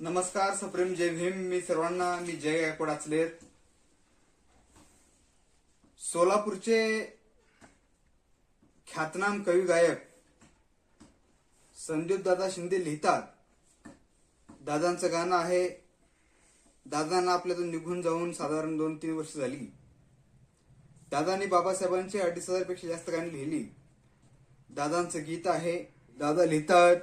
नमस्कार सप्रेम जय भीम. मी सर्वांना मी जय गायकवाड आचलेर सोलापूरचे ख्यातनाम कवी गायक संदीप दादा शिंदे लिहितात. दादांचं गाणं आहे. दादांना आपल्यातून निघून जाऊन साधारण दोन तीन वर्ष झाली. दादांनी बाबासाहेबांची अडीच हजारपेक्षा जास्त गाणी लिहिली. दादांचं गीत आहे. दादा लिहितात.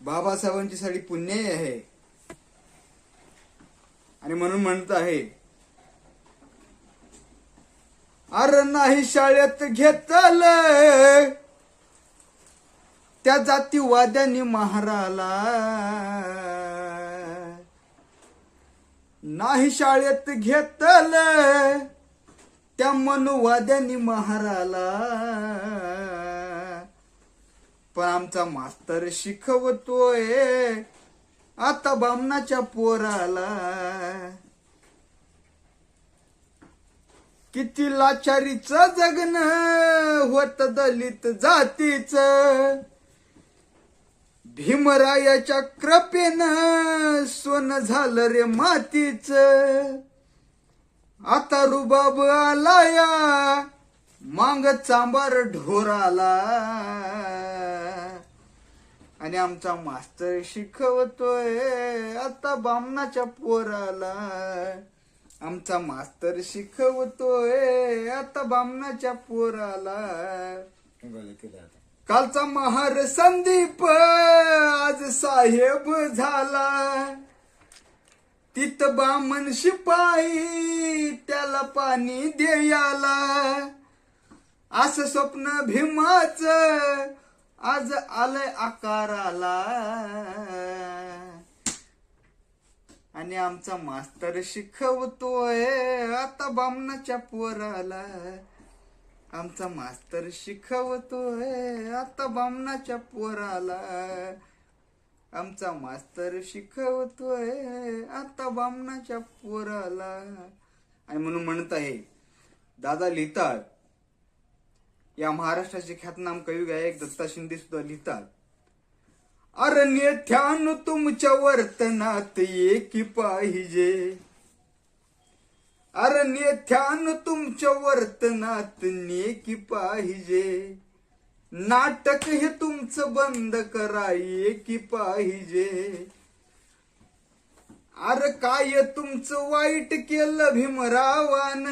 बाबासाहेबांची साडी पुण्याही आहे. आणि म्हणून म्हणत आहे अर नाही शाळेत घेतल. त्या जातीवाद्यांनी महाराला. नाही शाळेत घेतल. त्या मनुवाद्यांनी महाराला. पण आमचा मास्तर शिकवतोय. आता बामणाच्या पोराला किती लाचारीच जगन होत दलित जातीच. भीमरायाच्या कृपेनं सोन झालं रे मातीच. आता रुबाब आलाया. मांग चांबार ढोराला. आणि आमचा मास्तर शिकवतोय आता बामणाच्या पोराला. आमचा मास्तर शिकवतोय आता बामणाच्या पोराला. कालचा महार संदीप आज साहेब झाला. तित बामन शिपाई त्याला पाणी द्यायला असं स्वप्न भीमाच. आज आलंय आकाराला. आणि आमचा मास्तर शिकवतोय आता बामणाच्या पोराला. आमचा मास्तर शिकवतोय आता बामणाच्या पोराला. आमचा मास्तर शिकवतोय आता बामणाच्या पोराला. आणि म्हणून म्हणत आहे दादा लिहितात या महाराष्ट्राचे ख्यातनाम कवी गायक दत्ता शिंदे सुद्धा लिहितात. अरण्य ध्यान तुमच्या वर्तनात एकी पाहिजे. अरण्य ध्यान तुमच्या वर्तनात नेकी पाहिजे. नाटक हे तुमचं बंद करा एकी पाहिजे. अरे काय तुमचं वाईट केलं भीमरावान?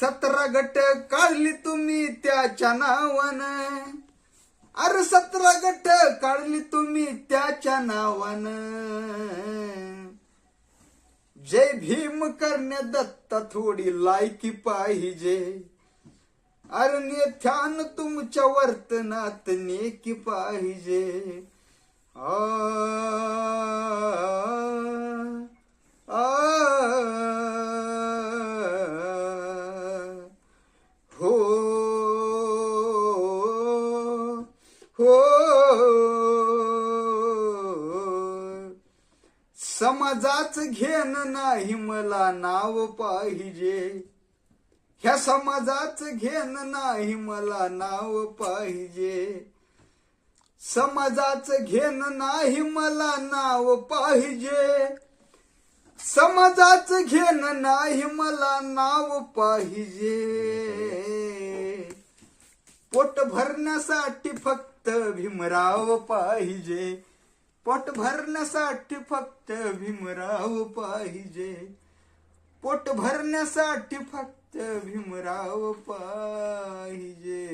सतरा गट काढली तुम्ही त्याच्या नावानं. अरे सतरा गट काढली तुम्ही त्याच्या नावानं. जय भीम करण्या दत्ता थोडी लायकी पाहिजे. अरे ध्यान तुमच्या वर्तनात नेकी पाहिजे. आ, हो. समाजाच घेण नाही मला नाव पाहिजे. ह्या समाजाच घेण नाही मला नाव पाहिजे. समाजाच घेण नाही मला नाव पाहिजे. समाजाच घेण नाही मला नाव पाहिजे. पोट भरण्यासाठी फक्त फक्त भीमराव पाहिजे. पोट भरण्यासाठी फक्त भीमराव पाहिजे. पोट भरण्यासाठी फक्त भीमराव पाहिजे.